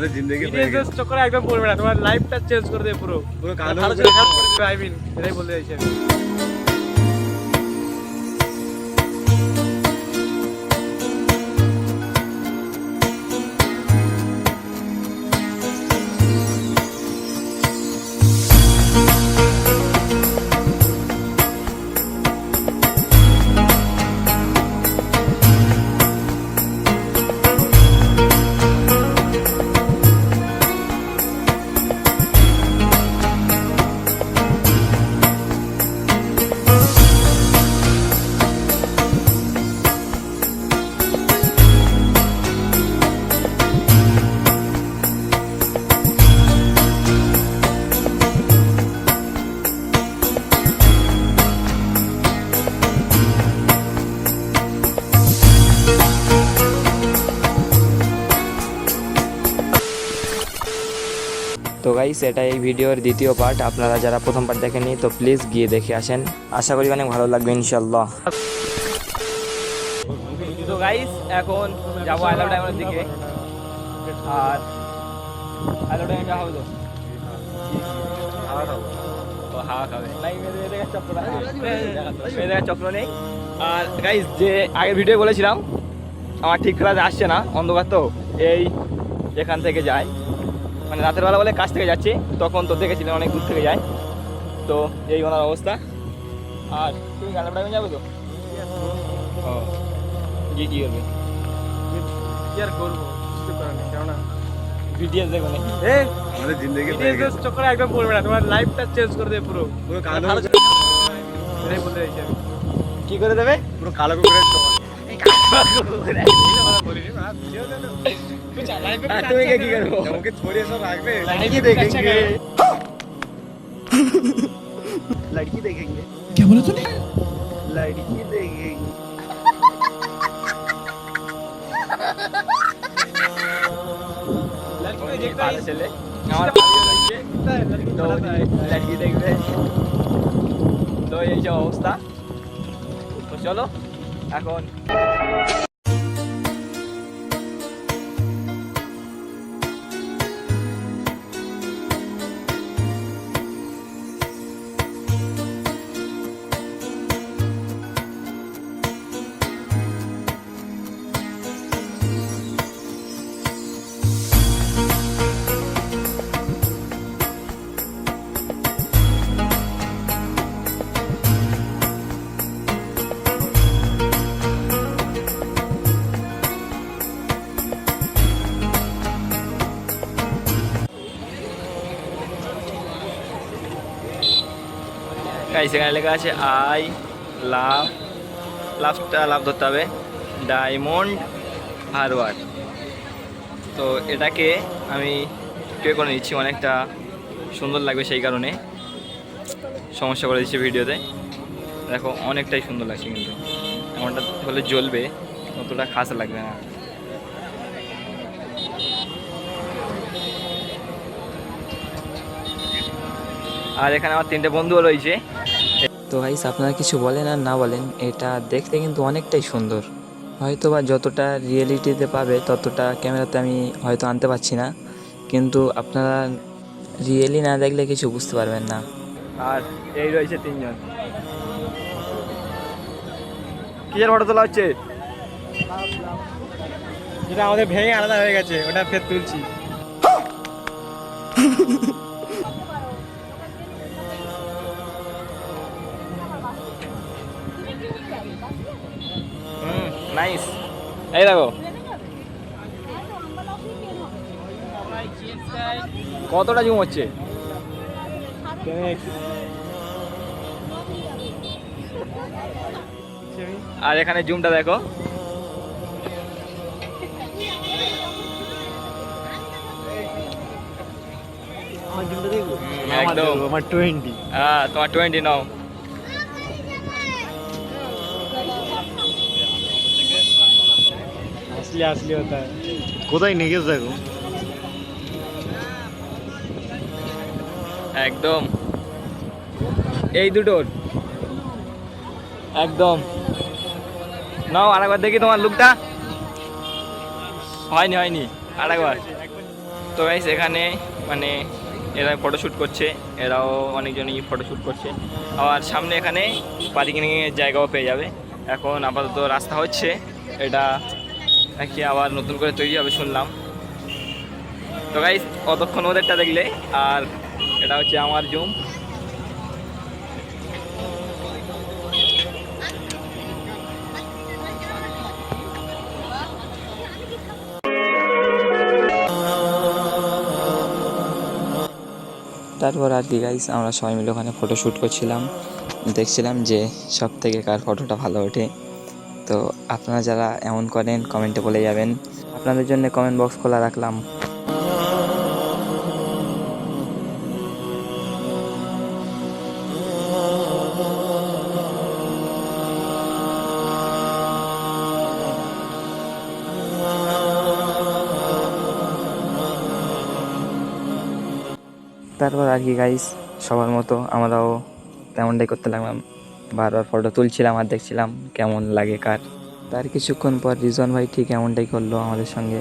আমাদের জিন্দগি বিদেশ চক্করে একদম পড়বে না তোমার লাইফটা চেঞ্জ করে দেবে পুরো। পুরো কালো আই মিন এটাই বলতে চাইছি আমি। গাইস এটা এই ভিডিওর দ্বিতীয় পার্ট আপনারা যারা প্রথম পার্ট দেখেননি তো প্লিজ গিয়ে দেখে আসেন। আশা করি অনেক ভালো লাগবে ইনশাল্লাহ তো গাইস এখন যাব আইলাম ডায়মন্ডের দিকে। আর আইলাম ডায়মন্ড হবে তো? চক্র নাই। চক্র নেই। আর গাইস যে আগের ভিডিও বলেছিলাম আমার ঠিক কাজ আসছে না অন্ধকার তো এই যেখান থেকে যায়। মানে রাতের বেলা বলে কাজ থেকে যাচ্ছি তখন তো দেখেছিলেন অনেক দূর থেকে যায়। তো এই ওনার অবস্থা। আর তুমি গালাম ডায়মন্ড যাবে তো? ও জি জি করবে কি আর করব? বুঝতে পারিনি কেননা? দেখো না আমাদের জিন্দগি বিদেশ চক্করে একদম পড়বে না তোমার লাইফটা চেঞ্জ করে দেবে পুরো। পুরো কালো করে- বলতে চাইছি আমি। কি করে দেবে? পুরো কালো। আর তুমি কে কি করবো আমাকে ছড়িয়ে সব রাখবে लड़की देखेंगे लड़की देखेंगे क्या बोला तूने लड़की देखेंगे ভালো ছেলে আমার ভালো লাগছে তো লড়কি দেখবে তো এই যে অবস্থা তো চলো এখন গাই সেখানে লেখা আছে আই লাভ লাভটা লাভ ধরতে হবে। ডায়মন্ড হারবার তো এটাকে আমি পে করে নিচ্ছি, অনেকটা সুন্দর লাগবে সেই কারণে। সমস্যা করে দিচ্ছে ভিডিওতে। দেখো, অনেকটাই সুন্দর লাগছে কিন্তু। এমনটা হলে জ্বলবে, অতটা খাস লাগবে না। আর এখানে আমার তিনটে বন্ধুও রয়েছে। তো গাইস আপনারা কিছু বলেন আর না বলেন এটা দেখতে কিন্তু অনেকটাই সুন্দর। হয়তো বা যতটা রিয়েলিটিতে পাবে ততটা ক্যামেরাতে আমি হয়তো আনতে পারছি না। কিন্তু আপনারা রিয়েলি না দেখলে কিছু বুঝতে পারবেন না। আর এই রয়েছে তিনজন। কিসের ফটো তোলা হচ্ছে? যেটা আমাদের ভেঙে আলাদা হয়ে গেছে ওটা ফের তুলছি। নাইস এই দেখো কতটা জুম হচ্ছে আর এখানে জুমটা দেখো একদম আমার টোয়েন্টি হ্যাঁ তোমার টোয়েন্টি নাও আসলে আসলে হতা है কোথায় নিয়ে গেছে দেখো একদম। এই দুটোর একদম। নাও আরেকবার দেখি তোমার লুকটা। হয়নি হয়নি। আরেকবার। তো তো গাইস এখানে মানে এরা ফটোশ্যুট করছে এরাও অনেকজনই ফটোশ্যুট করছে। আবার সামনে এখানে পার্কিংয়ের জায়গাও পেয়ে যাবে। এখন আপাতত রাস্তা হচ্ছে এটা নাকি আবার নতুন করে তৈরি হবে শুনলাম। তো গাইস অতক্ষণ ওদেরটা দেখলে, আর এটা হচ্ছে আমার জুম। তারপর আর কি গাইস আমরা সবাই মিলে ওখানে ফটো শ্যুট করছিলাম। দেখছিলাম যে সব থেকে কার ফটোটা ভালো ওঠে। তো আপনারা যারা এমন করেন কমেন্টে বলে যাবেন। আপনাদের জন্য কমেন্ট বক্স খোলা রাখলাম। তারপর আর কি গাইস সবার মতো আমরাও তেমনটাই করতে লাগলাম। বারবার ফটো তুলছিলাম আর দেখছিলাম কেমন লাগে কার। তার কিছুক্ষণ পর রিজন ভাই ঠিক এমনটাই করল আমাদের সঙ্গে।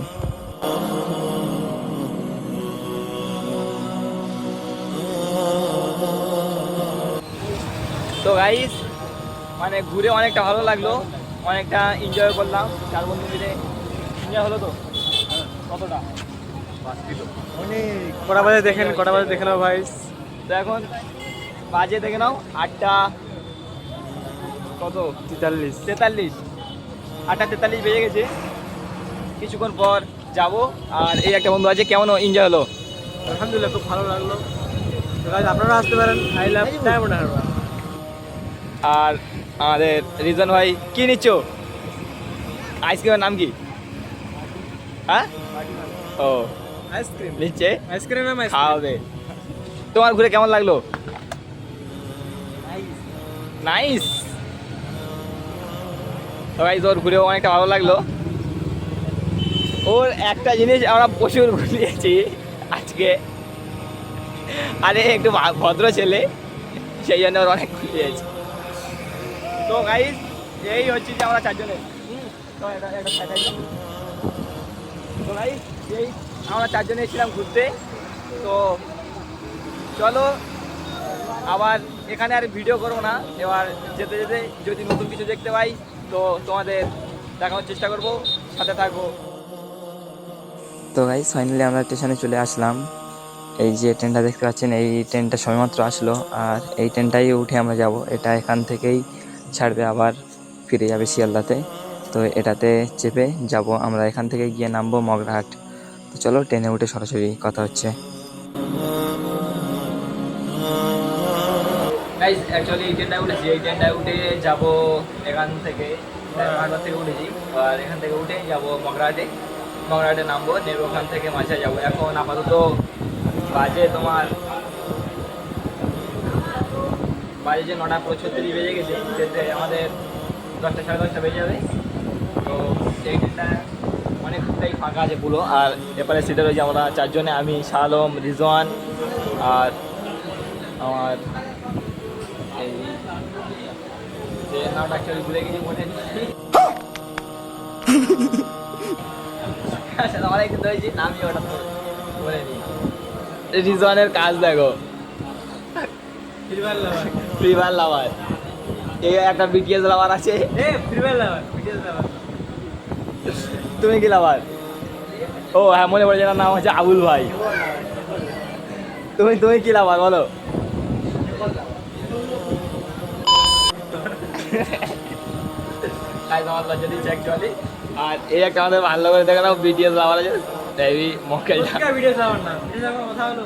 তো গাইস মানে ঘুরে অনেকটা ভালো লাগল অনেকটা এনজয় করলাম। চার বন্ধু মিলে এনজয় হলো তো? কতটা? অনেক। কটা বাজে দেখেন কটা বাজে দেখে নাও ভাই তো এখন বাজে দেখে নাও আটটা কত? তেতাল্লিশ। তেতাল্লিশ। আটটা তেতাল্লিশ বেজে গেছে। কিছুক্ষণ পর যাব। আর এই একটা বন্ধু আছে কেমন এনজয় হলো? আলহামদুলিল্লাহ খুব ভালো লাগল। আপনারা আসতে পারেন। আই লাভ ডায়মন্ড আর আমাদের রিজন ভাই কি নিচ্ছ? আইসক্রিমের নাম কি? হ্যাঁ? ও। আইসক্রিম নিচ্ছে। আইসক্রিম ম্যাম খাওয়াবে। তোমার ঘুরে কেমন লাগল? নাইস সবাই তোর ঘুরেও অনেকটা ভালো লাগল। ওর একটা জিনিস আমরা প্রচুর ঘুরিয়েছি আজকে। আরে, একটু ভদ্র ছেলে, সেই জন্য ওর অনেক ঘুরিয়েছি তো গাইজ এই হচ্ছে যে আমরা চারজনে। তো গাইজ এই আমরা চারজনে এসেছিলাম ঘুরতে। তো চলো, আবার এখানে আর ভিডিও করব না। এবার যেতে যেতে যদি নতুন কিছু দেখতে পাই তো তোমাদের দেখানোর চেষ্টা করব, সাথে থাকব। তো গাইস ফাইনালি আমরা স্টেশনে চলে আসলাম। এই যে ট্রেনটা দেখতে পাচ্ছেন, এই ট্রেনটা সবেমাত্র আসলো, আর এই ট্রেনটাই উঠে আমরা যাব। এটা এখান থেকেই ছাড়বে আবার ফিরে যাবে শিয়ালদাতে। তো এটাতে চেপে যাব। আমরা এখান থেকে গিয়ে নামবো মগরাহাট। তো চলো, ট্রেনে উঠে সরাসরি কথা হচ্ছে। গাইজ অ্যাকচুয়ালি এই ট্রেনটায় উঠেছি। এই ট্রেনটায় উঠে যাব এখান থেকে হাটবার থেকে উঠেছি। আর এখান থেকে উঠে যাব মগরাহাটে। মগরাহাটে নামবো নেমে ওখান থেকে মাঝে যাব। এখন আপাতত বাজে তোমার বাজে যে নটা পঁয়ষট্টি বেজে গেছে যেতে আমাদের দশটা সাড়ে দশটা বেজে যাবে। তো এই ট্রেনটা অনেকটাই ফাঁকা আছে পুরো। আর এপারে সিটে রয়েছে আমরা চারজনে আমি শালম রিজওয়ান আর আমার ভুলে গেছি মনে ধরেছি ওটা বলে নি রিজওয়ানের কাজ দেখো। Free fire lover. এই একটা বিটিএস লাভার আছে। তুমি কি লাভার? ও হ্যাঁ মনে এনার নাম হচ্ছে আবুল ভাই। তুমি তুমি কি লাভার বলো? তাই তোমার লজ্জা দিচ্ছে অ্যাকচুয়ালি আর এই একটা আমাদের ভালো করে দেখে নাও বিটিএস লাভার আছে। বিটিএস লাভার না। কথা হলো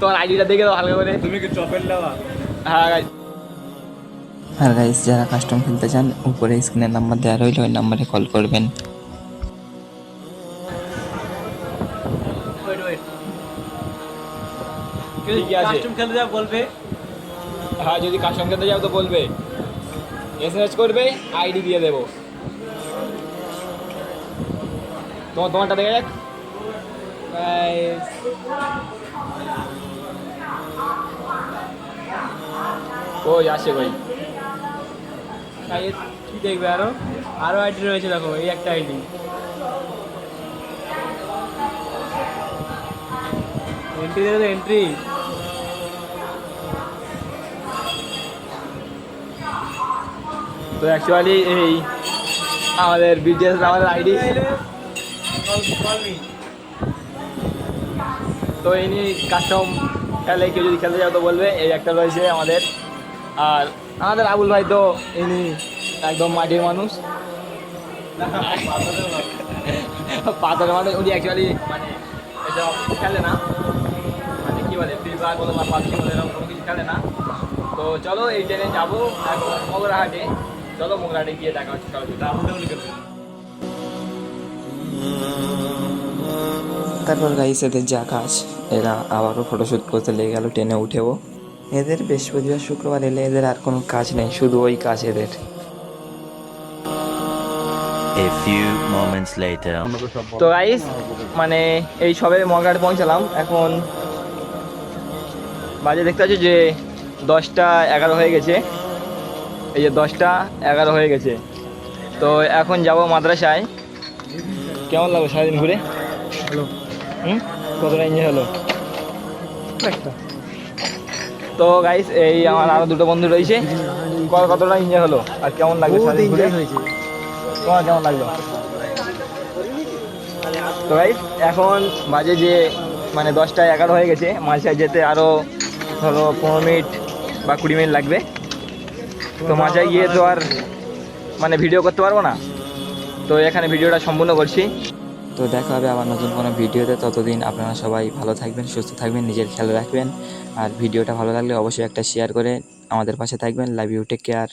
তোমার আইডিটা দেখে দাও হালকা করে। তুমি কি চপের লাভা হ্যাঁ guys। আর গাইস যারা কাস্টম খেলতে চান উপরে স্ক্রিনের নাম্বার দেওয়া রইল ওই নাম্বারে কল করবেন। ঠিকই আছে। কাস্টম খেলতে যা বলবে। হ্যাঁ যদি কাস্টম খেতে যাও তো বলবে। এসএমএস করবে আইডি দিয়ে দেবো। তোমার তোমারটা দেখে যাক। কই আসে তাই কি দেখবে আরও? আরও আইডি রয়েছে দেখো এই একটা আইডি এন্ট্রি দেবে এন্ট্রি তো অ্যাকচুয়ালি এই আমাদের বিটিএস আমাদের আইডি তো এই নিয়ে কাস্টম খেলে, কেউ যদি খেলতে যাও তো বলবে, এই একটা রয়েছে আমাদের। আর আমাদের আবুল ভাই তো ইনি একদম মাটির মানুষ। পাথরের মানুষ, উনি অ্যাকচুয়ালি মানে এসব খেলে না। মানে কি বলে ফ্রি ফায়ার বলো বা পাবজি বলো, এরকম কোনো কিছু খেলে না। তো চলো এই ট্রেনে যাব, এখন মগরাহাটে চলো মগরাহাটে গিয়ে দেখা হচ্ছে চলো তারপর গাইস এদের যা কাজ এরা আবারও ফটোশ্যুট করতে লেগে গেল ট্রেনে উঠেও। এদের বৃহস্পতিবার শুক্রবার এলে এদের আর কোনো কাজ নেই শুধু ওই কাজ এদের। A few moments later. তো গাইস মানে এই সবে মগরাহাটে পৌঁছালাম এখন বাজে দেখতে পাচ্ছি যে দশটা এগারো হয়ে গেছে। এই যে দশটা এগারো হয়ে গেছে। তো এখন যাব মাদ্রাসায়। কেমন লাগল সারাদিন ঘুরে? হুম? কতটা এনজয় হলো? তো গাইস এই আমার আরও দুটো বন্ধু রয়েছে। কতটা এনজয় হলো? আর কেমন লাগল সারাদিন ঘুরে? তোমার কেমন লাগল? তো গাইস এখন বাজে যে মানে দশটা এগারো হয়ে গেছে। মাঝায় যেতে আরও ধরো পনেরো মিনিট বা কুড়ি মিনিট লাগবে। তো মাঝায় গিয়ে তো আর মানে ভিডিও করতে পারব না। তো এখানে ভিডিওটা সম্পূর্ণ করছি। তো দেখা হবে আবার নতুন কোনো ভিডিওতে ততদিন আপনারা সবাই ভালো থাকবেন, সুস্থ থাকবেন, নিজের খেয়াল রাখবেন। আর ভিডিওটা ভালো লাগলে অবশ্যই একটা শেয়ার করে আমাদের পাশে থাকবেন। Love you take care